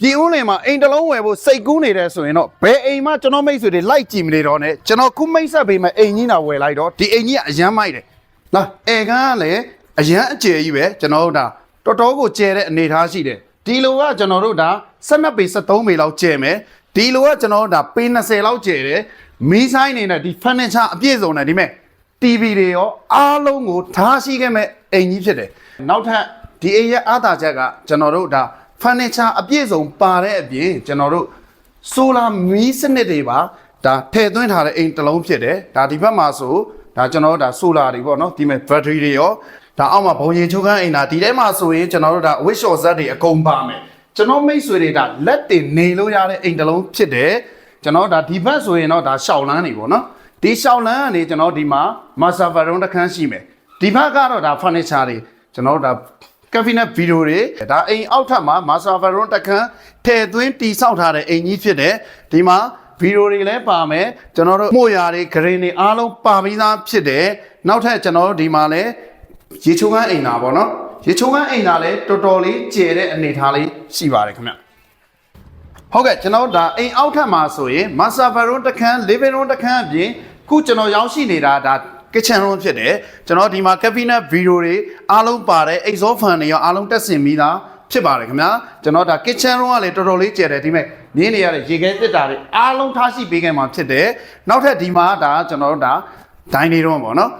ပြည်ဦးလင်မှာအိမ်တစ်လုံးဝယ်ဖို့စိတ်ကူးနေတယ်ဆိုရင်တော့ဘယ်အိမ်မှကျွန်တော်မိတ်ဆွေတွေလိုက်ကြည့်မနေတော့နဲ့ကျွန်တော်ခုမိတ်ဆက်ပေးမယ်အိမ်ကြီးနာဝယ်လိုက်တော့ဒီအိမ်ကြီးကအရန်မိုက်တယ်လာအဲကန်းကလည်းအရန်အကျယ်ကြီးပဲကျွန်တော်တို့ဒါတော်တော်ကိုကျယ်တဲ့အနေအထားရှိတယ်ဒီလိုကကျွန်တော်တို့ဒါ12ပေ73ပေလောက်ကျယ်မယ်ဒီလိုကကျွန်တော်တို့ဒါပေ20လောက်ကျယ်တယ်မီးဆိုင်နေနဲ့ဒီ furniture အပြည့်စုံနဲ့ဒီမဲ့ TV တွေရောအားလုံးကိုထားရှိခဲ့မဲ့အိမ်ကြီးဖြစ်တယ်နောက်ထပ်ဒီအိမ်ရဲ့အားသာချက်ကကျွန်တော်တို့ဒါ furniture အပြည့်စုံပါတဲ့အပြင်ကျွန်တော်တို့ solar မီးစနစ်တွေပါဒါထည့်သွင်းထားတဲ့အိမ်တစ်လုံးဖြစ်တယ်ဒါဒီဘက်မှာဆိုဒါကျွန်တော်တို့ဒါ solar တွေပေါ့နော်ဒီမဲ့ battery တွေရောဒါအောက်မှာဘုံရင်ချုပ်ခန်းအိမ်ဒါဒီထဲမှာဆိုရင်ကျွန်တော်တို့ဒါ wish short set တွေအကုန်ပါမယ်ကျွန်တော်မိတ်ဆွေတွေဒါလက်တင်နေလို့ရတဲ့အိမ်တစ်လုံးဖြစ်တယ်ကျွန်တော်ဒါဒီဘက်ဆိုရင်တော့ဒါရှောက်လန်းနေပေါ့နော်ဒီရှောက်လန်းကနေကျွန်တော်ဒီမှာ master bedroom တစ်ခန်းရှိမယ်ဒီဘက်ကတော့ဒါ furniture တွေကျွန်တော်တို့ဒါ cabinet video တွေဒါအိမ်အောက်ထပ်မှာ master bedroom တစ်ခန်းထည့်သွင်းတီဆောက်ထားတဲ့အိမ်ကြီးဖြစ်တယ်ဒီမှာဗီဒီယိုတွေလည်းပါမယ်ကျွန်တော်တို့မှုရာတွေဂရင်တွေအားလုံးပါပြီးသားဖြစ်တယ်နောက်ထပ်ကျွန်တော်တို့ဒီမှာလည်းရေချိုးကန်းအိမ်သာပေါ့နော်ရေချိုးကန်းအိမ်သာလည်းတော်တော်လေးကျယ်တဲ့အနေအထားလေးရှိပါတယ်ခင်ဗျဟုတ်ကဲ့ကျွန်တော်တို့ဒါအိမ်အောက်ထပ်မှာဆိုရင် master bedroom တစ်ခန်း living room တစ်ခန်းအပြင်ခုကျွန်တော်ရောက်ရှိနေတာဒါ kitchen room ဖြစ်တယ်ကျွန်တော်ဒီမှာ cabinet video တွေအားလုံးပါတယ် exhaust fan တွေရောအားလုံးတက်ဆင်ပြီးသားဖြစ်ပါတယ်ခင်ဗျာကျွန်တော်ဒါ kitchen room ကလည်းတော်တော်လေးကျယ်တယ်ဒီမဲ့မြင်းနေရတဲ့ရေခဲတစ်တာတွေအားလုံးထားရှိပေးခဲ့မှာဖြစ်တယ်နောက်ထပ်ဒီမှာဒါကျွန်တော်တို့ဒါ dining room ပေါ့နော်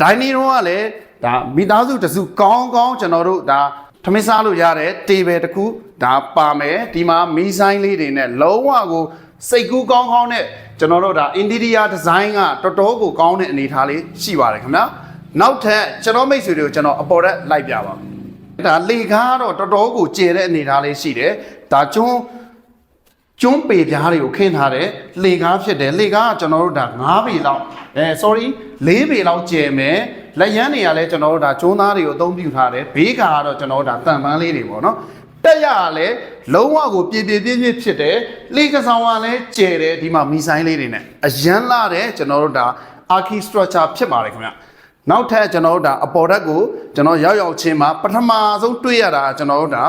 dining room ကလည်းဒါမိသားစုတစ်စုကောင်းကောင်းကျွန်တော်တို့ဒါထမင်းစားလို့ရတဲ့ table တစ်ခုဒါပါမယ်ဒီမှာမီးဆိုင်လေးတွေနဲ့လုံးဝကိုစိတ်ကူးကောင်းကောင်းနဲ့ ကျွန်တော်တို့ဒါ interior design ကတော်တော်ကိုကောင်းတဲ့အနေအထားလေးရှိပါတယ်ခင်ဗျာနောက်ထပ်ကျွန်တော်မိတ်ဆွေတွေကိုကျွန်တော်အပေါ်တက်လိုက်ပြပါမယ်ဒါလေကားကတော့တော်တော်ကိုကျယ်တဲ့အနေအထားလေးရှိတယ်ဒါကျွန်းကျွန်းပေပြားတွေကိုခင်းထားတဲ့လေကားဖြစ်တယ်လေကားကကျွန်တော်တို့ဒါ9ပေလောက်အဲ sorry 4ပေလောက်ကျယ်မယ်လက်ရန်တွေကလည်းကျွန်တော်တို့ဒါကျွန်းသားတွေကိုအသုံးပြုထားတယ်ဘေးကာကတော့ကျွန်တော်တို့ဒါတန်ပန်းလေးတွေပေါ့နော် တက်ရကလည်းလုံးဝကိုပြည့်ပြည့်ပြည့်ပြည့်ဖြစ်တယ်လေကဆောင်ကလည်းကျယ်တယ်ဒီမှာမီဆိုင်လေးတွေနဲ့အရန်လာတယ်ကျွန်တော်တို့ဒါ archi structure ဖြစ်ပါတယ်ခင်ဗျနောက်ထပ်ကျွန်တော်တို့ဒါအပေါ်ဓာတ်ကိုကျွန်တော်ရောက်ရောက်ချင်းမှာပထမဆုံးတွေ့ရတာကျွန်တော်တို့ဒါ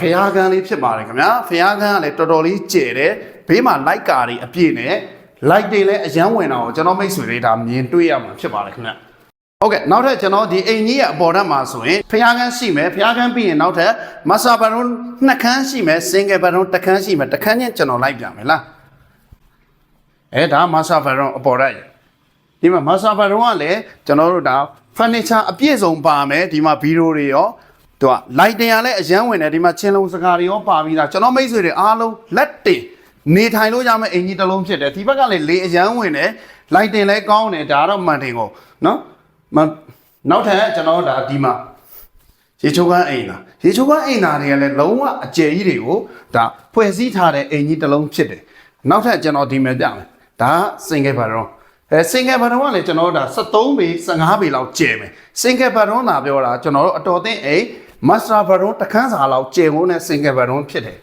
ဖျားကန်းလေးဖြစ်ပါတယ်ခင်ဗျာဖျားကန်းကလည်းတော်တော်လေးကျယ်တယ်ဘေးမှာလိုက်ကာတွေအပြည့်နဲ့ like တွေလည်းအရန်ဝင်တာကိုကျွန်တော်မိတ်ဆွေတွေဒါမြင်တွေ့ရမှာဖြစ်ပါတယ်ခင်ဗျ ဟုတ်ကဲ့နောက်ထပ်ကျွန်တော်ဒီအိမ်ကြီးရဲ့အပေါ်ဓာတ်မှာဆိုရင်ဖျားကန်းရှိမယ်ဖျားကန်းပြီးရင်နောက်ထပ်မဆာဘရွန်နှစ်ခန်းရှိမယ်စင်ကယ်ဘရွန်တစ်ခန်းရှိမယ်တစ်ခန်းချင်းကျွန်တော်လိုက်ပြမယ်လားအဲဒါမဆာဘရွန်အပေါ်ဓာတ်ရဲ့ဒီမှာမာဆာဘာတော့ကလည်းကျွန်တော်တို့ဒါ furniture အပြည့်စုံပါမယ်ဒီမှာဗီဒီယိုတွေရောသူက light တင်ရလဲအရန်ဝင်တယ်ဒီမှာချင်းလုံးစကားတွေရောပါပြီးသားကျွန်တော်မိတ်ဆွေတွေအားလုံးလက်တင်နေထိုင်လို့ရမယ့်အင်ကြီးတစ်လုံးဖြစ်တယ်ဒီဘက်ကလည်းလေအရန်ဝင်တယ် light တင်လဲကောင်းတယ်ဒါတော့မှန်တယ်ကိုနော် မနောက်ထပ်ကျွန်တော်တို့ဒါဒီမှာရေချိုးကန်းအိမ်လားရေချိုးကန်းအိမ်သားတွေကလည်းလုံးဝအကျယ်ကြီးတွေကိုဒါဖွဲ့စည်းထားတဲ့အင်ကြီးတစ်လုံးဖြစ်တယ်နောက်ထပ်ကျွန်တော်ဒီမှာပြမယ်ဒါစင်ကယ်ပါတော့အဲစင်ကယ်ဘတ်တော့ကလည်းကျွန်တော်တို့ဒါ73ပေ15ပေလောက်ကျယ်မယ်စင်ကယ်ဘတ်တော့နာပြောတာကျွန်တော်တို့အတော်သိအိမ်မတ်စတာဘတ်တော့တခန်းစာလောက်ကျယ်ဖို့နဲ့စင်ကယ်ဘတ်တော့ဖြစ်တယ်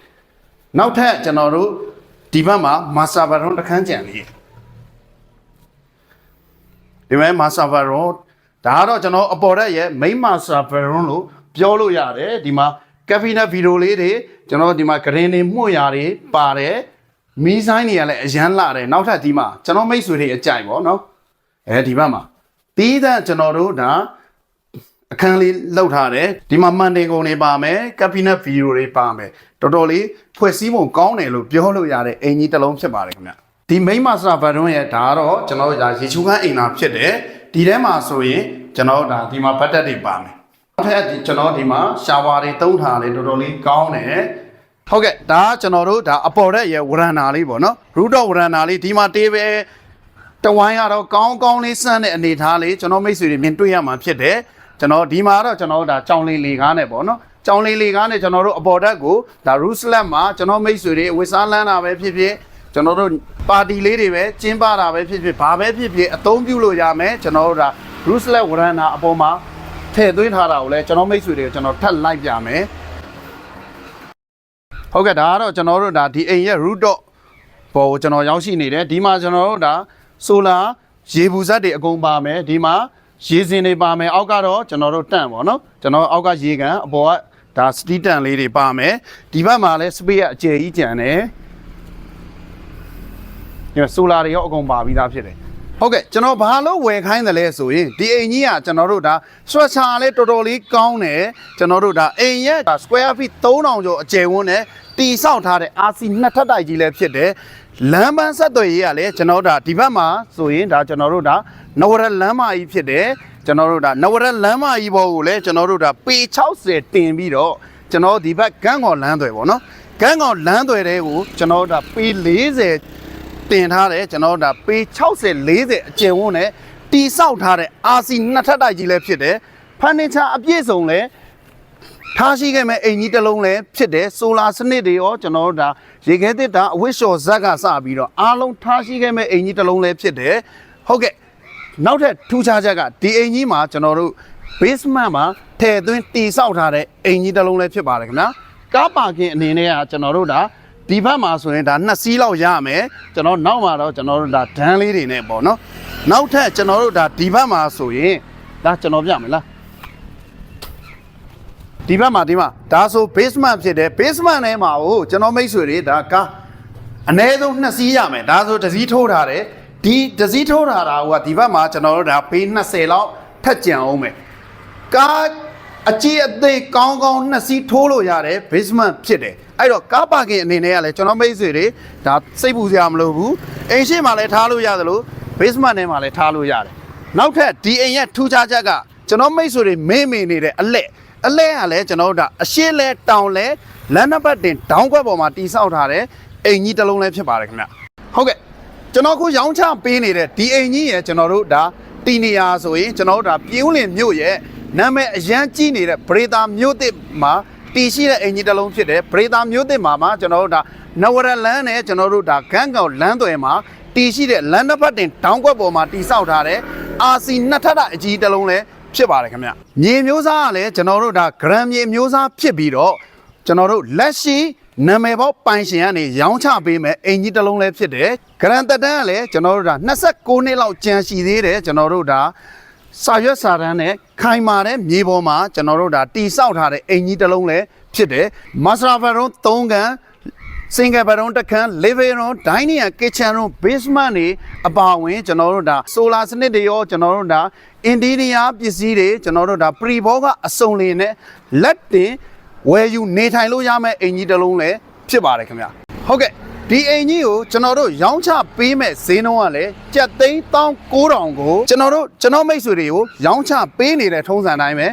နောက်ထပ်ကျွန်တော်တို့ဒီဘက်မှာမတ်စတာဘတ်တော့တခန်းကျန်လေးဒီမဲ့မတ်စတာဘတ်တော့ ဒါကတော့ကျွန်တော်အပေါ်ရက်ရဲ့ main master bedroom လို့ပြောလို့ရတယ်ဒီမှာ cabinet video လေးတွေကျွန်တော်ဒီမှာ green တွေမှု့ရာတွေပါတယ်မီးဆိုင်တွေကလည်းအရန်လာတယ်နောက်ထပ်ဒီမှာကျွန်တော်မိတ်ဆွေတွေအကြိုက်ပေါ့နော်အဲဒီဘက်မှာတီးတဲ့ကျွန်တော်တို့ဒါအခန်းလေးလောက်ထားတယ်ဒီမှာမှန်တင်ကုန်တွေပါမယ်ကပ်ဘိနက်ဗီဒီယိုတွေပါမယ်တော်တော်လေးဖွဲ့စည်းပုံကောင်းတယ်လို့ပြောလို့ရတဲ့အင်ကြီးတစ်လုံးဖြစ်ပါတယ်ခင်ဗျဒီ main master bedroom ရဲ့ဒါကတော့ကျွန်တော်တို့ဒါရေချိုးခန်းအိမ်သာဖြစ်တယ် ဒီထဲမှာဆိုရင်ကျွန်တော်တို့ဒါဒီမှာဘတ်တက်တွေပါမယ်နောက်ထပ်ဒီကျွန်တော်ဒီမှာရှာဝါတွေတုံးထားတယ်တော်တော်လေးကောင်းတယ်ဟုတ်ကဲ့ဒါကကျွန်တော်တို့ဒါအပေါ်ရက်ရဲ့ဝရန်နာလေးပေါ့နော်ရူတော့ဝရန်နာလေးဒီမှာတေးပဲတဝိုင်းကတော့ကောင်းကောင်းလေးစမ်းတဲ့အနေထားလေးကျွန်တော်မိတ်ဆွေတွေမြင်တွေ့ရမှာဖြစ်တယ်ကျွန်တော်ဒီမှာတော့ကျွန်တော်တို့ဒါကြောင်လေးလေကားနဲ့ပေါ့နော်ကြောင်လေးလေကားနဲ့ကျွန်တော်တို့အပေါ်တက်ကိုဒါရူစလက်မှာကျွန်တော်မိတ်ဆွေတွေဝစ်စားလန်းတာပဲဖြစ်ဖြစ် ကျွန်တော်တို့ပါတီလေးတွေပဲကျင်းပတာပဲဖြစ်ဖြစ်ဘာပဲဖြစ်ဖြစ်အသုံးပြုလို့ရမယ်ကျွန်တော်တို့ဒါရူစလက်ဝရန်နာအပေါ်မှာထည့်သွင်းထားတာကိုလည်းကျွန်တော်မိတ်ဆွေတွေကိုကျွန်တော်ထပ်လိုက်ပြမယ်ဟုတ်ကဲ့ဒါကတော့ကျွန်တော်တို့ဒါဒီအိမ်ရဲ့ root dot ပေါ်ကိုကျွန်တော်ရောက်ရှိနေတယ်ဒီမှာကျွန်တော်တို့ဒါ solar ရေဘူးဇက်တွေအကုန်ပါမယ်ဒီမှာရေစင်တွေပါမယ်အောက်ကတော့ကျွန်တော်တို့တန့်ပါနော်ကျွန်တော်အောက်ကရေကန်အပေါ်ကဒါစတီတန်လေးတွေပါမယ်ဒီဘက်မှာလည်းစပေးကအကျယ်ကြီးကြံတယ် ဒီဆိုလာတွေရောအကုန်ပါပြီးသားဖြစ်တယ်ဟုတ်ကဲ့ကျွန်တော်ဘာလို့ဝယ်ခိုင်းတယ်လဲဆိုရင်ဒီအိမ်ကြီးကကျွန်တော်တို့ဒါ structure လေးတော်တော်လေးကောင်းတယ်ကျွန်တော်တို့ဒါအိမ်ရဲ့ square feet 3000ကျော်အကျယ်ဝန်းနဲ့တီဆောက်ထားတဲ့ RC နှစ်ထပ်တိုက်ကြီးလည်းဖြစ်တယ်လမ်းပန်းဆက်သွယ်ရေးကလည်းကျွန်တော်တို့ဒါဒီဘက်မှာဆိုရင်ဒါကျွန်တော်တို့ဒါနဝရလမ်းမကြီးဖြစ်တယ်ကျွန်တော်တို့ဒါနဝရလမ်းမကြီးဘောကိုလည်းကျွန်တော်တို့ဒါပေ60တင်ပြီးတော့ကျွန်တော်ဒီဘက်ကန်းကော်လမ်းသွယ်ပေါ့နော်ကန်းကော်လမ်းသွယ်တဲ့ကိုကျွန်တော်တို့ဒါပေ40 တင်ထားတယ်ကျွန်တော်တို့ဒါပေ60 40အကျယ်ဝန်းနဲ့တီဆောက်ထားတဲ့ RC နှစ်ထပ်တိုက်ကြီးလည်းဖြစ်တယ်ဖန်နီချာအပြည့်စုံလည်းထားရှိခဲ့မဲ့အိမ်ကြီးတစ်လုံးလည်းဖြစ်တယ်ဆိုလာစနစ်တွေရောကျွန်တော်တို့ဒါရေခဲတစ်တာအဝတ်လျှော်ဇက်ကစပြီးတော့အားလုံးထားရှိခဲ့မဲ့အိမ်ကြီးတစ်လုံးလည်းဖြစ်တယ်ဟုတ်ကဲ့နောက်ထပ်ထူးခြားချက်ကဒီအိမ်ကြီးမှာကျွန်တော်တို့ basement မှာထည့်သွင်းတီဆောက်ထားတဲ့အိမ်ကြီးတစ်လုံးလည်းဖြစ်ပါတယ်ခင်ဗျာကားပါကင်အနေနဲ့ကကျွန်တော်တို့ဒါ ဒီဘက်မှာဆိုရင်ဒါနှစ်စီးလောက်ရမယ်ကျွန်တော်နောက်မှာတော့ကျွန်တော်တို့ဒါဒန်းလေးတွေနဲ့ပေါ့နော်နောက်ထပ်ကျွန်တော်တို့ဒါဒီဘက်မှာဆိုရင်ဒါကျွန်တော်ပြမယ်လားဒီဘက်မှာဒီမှာဒါဆို basement ဖြစ်တယ် basement ထဲမှာကိုကျွန်တော်မိတ်ဆွေတွေဒါကားအ ਨੇ ဆုံးနှစ်စီးရမယ်ဒါဆိုတစ်စီးထိုးထားတယ်ဒီတစ်စီးထိုးထားတာကဒီဘက်မှာကျွန်တော်တို့ဒါဘေး20လောက်ထက်ကြံအောင်မယ်ကားအကြီးအသေးကောင်းကောင်းနှစ်စီးထိုးလို့ရတယ် basement ဖြစ်တယ် အဲ့တော့ကားပါကင်အနေနဲ့ကလည်းကျွန်တော်မိတ်ဆွေတွေဒါစိတ်ပူစရာမလိုဘူးအိမ်ရှိမှလည်းထားလို့ရတယ်လို့ basement ထဲမှာလည်းထားလို့ရတယ်နောက်ထပ်ဒီအိမ်ရဲ့ထူးခြားချက်ကကျွန်တော်မိတ်ဆွေတွေမေးမေးနေတဲ့အလက်အလဲကလည်းကျွန်တော်တို့ဒါအရှင်းလဲတောင်လဲလမ်းနံပါတ်တင်ဒေါင်းခွက်ပေါ်မှာတိဆောက်ထားတဲ့အိမ်ကြီးတစ်လုံးလဲဖြစ်ပါတယ်ခင်ဗျဟုတ်ကဲ့ကျွန်တော်ခုရောင်းချပေးနေတဲ့ဒီအိမ်ကြီးရဲ့ကျွန်တော်တို့ဒါတီနီယာဆိုရင်ကျွန်တော်တို့ဒါပြင်းဦးလင်မြို့ရဲ့နာမည်အရန်ကြီးနေတဲ့ဗရေတာမြို့တစ်မှာ တီရှိတဲ့အိမ်ကြီးတစ်လုံးဖြစ်တယ်ဗရေတာမြို့တစ်မှာမှာကျွန်တော်တို့ဒါနဝရလန်းနဲ့ကျွန်တော်တို့ဒါဂန်းကောင်လမ်းသွယ်မှာတီရှိတဲ့လမ်းတစ်ဖက်တင်တောင်းကွက်ပေါ်မှာတီဆောက်ထားတဲ့ RC နှစ်ထပ်အကြီးတစ်လုံးလည်းဖြစ်ပါတယ်ခင်ဗျမြေမျိုးစားကလည်းကျွန်တော်တို့ဒါဂရမ်မြေမျိုးစားဖြစ်ပြီးတော့ကျွန်တော်တို့လက်ရှိနာမည်ပေါက်ပိုင်ရှင်ကနေရောင်းချပေးမယ်အင်ကြီးတစ်လုံးလည်းဖြစ်တယ်ဂရန်တက်တန်းကလည်းကျွန်တော်တို့ဒါ29နှစ်လောက်ကြံရှိသေးတယ်ကျွန်တော်တို့ဒါစာရွက်စာတမ်းနဲ့ ခိုင်မာတဲ့မြေပေါ်မှာကျွန်တော်တို့ဒါတီဆောက်ထားတဲ့အင်ကြီးတစ်လုံးလည်းဖြစ်တယ်မစရာဘရုံ3ကန် single bedroom တစ်ခန်း living room dining and kitchen room basement တွေအပါအဝင်ကျွန်တော်တို့ဒါ solar စနစ်တွေရောကျွန်တော်တို့ဒါ interior ပစ္စည်းတွေကျွန်တော်တို့ဒါ pre ဘောကအစုံလင်နဲ့လက်တင်ဝယ်ယူနေထိုင်လို့ရမယ့်အိမ်ကြီးတစ်လုံးလည်းဖြစ်ပါတယ်ခင်ဗျာဟုတ်ကဲ့ ဒီအိမ်ကြီးကိုကျွန်တော်တို့ရောင်းချပေးမဲ့ဈေးနှုန်းကလည်းကြက်သိန်း1900ကိုကျွန်တော်တို့ကျွန်တော်မိတ်ဆွေတွေကိုရောင်းချပေးနေတဲ့ထုံးစံတိုင်းပဲ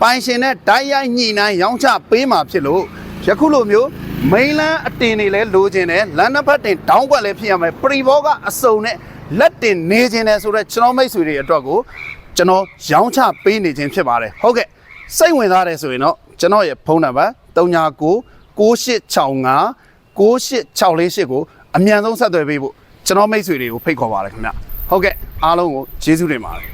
ပိုင်ရှင်နဲ့ဓာတ်ရိုက်ညှိနှိုင်းရောင်းချပေးမှာဖြစ်လို့ယခုလိုမျိုးမိန်လန်းအတင်တွေလည်းလိုချင်တယ်လမ်းနှစ်ဖက်တင်တောင်းကွက်လည်းဖြစ်ရမယ်ပရီဘောကအစုံနဲ့လက်တင်နေခြင်းတယ်ဆိုတော့ကျွန်တော်မိတ်ဆွေတွေအတွက်ကိုကျွန်တော်ရောင်းချပေးနေခြင်းဖြစ်ပါတယ်ဟုတ်ကဲ့စိတ်ဝင်စားတယ်ဆိုရင်တော့ကျွန်တော်ရဲ့ဖုန်းနံပါတ်39 9865 9864ကိုအမြန်ဆုံးဆက်သွယ်ပေးဖို့ကျွန်တော်မိတ်ဆွေတွေကိုဖိတ်ခေါ်ပါတယ်ခင်ဗျဟုတ်ကဲ့အားလုံးကိုကျေးဇူးတင်ပါတယ်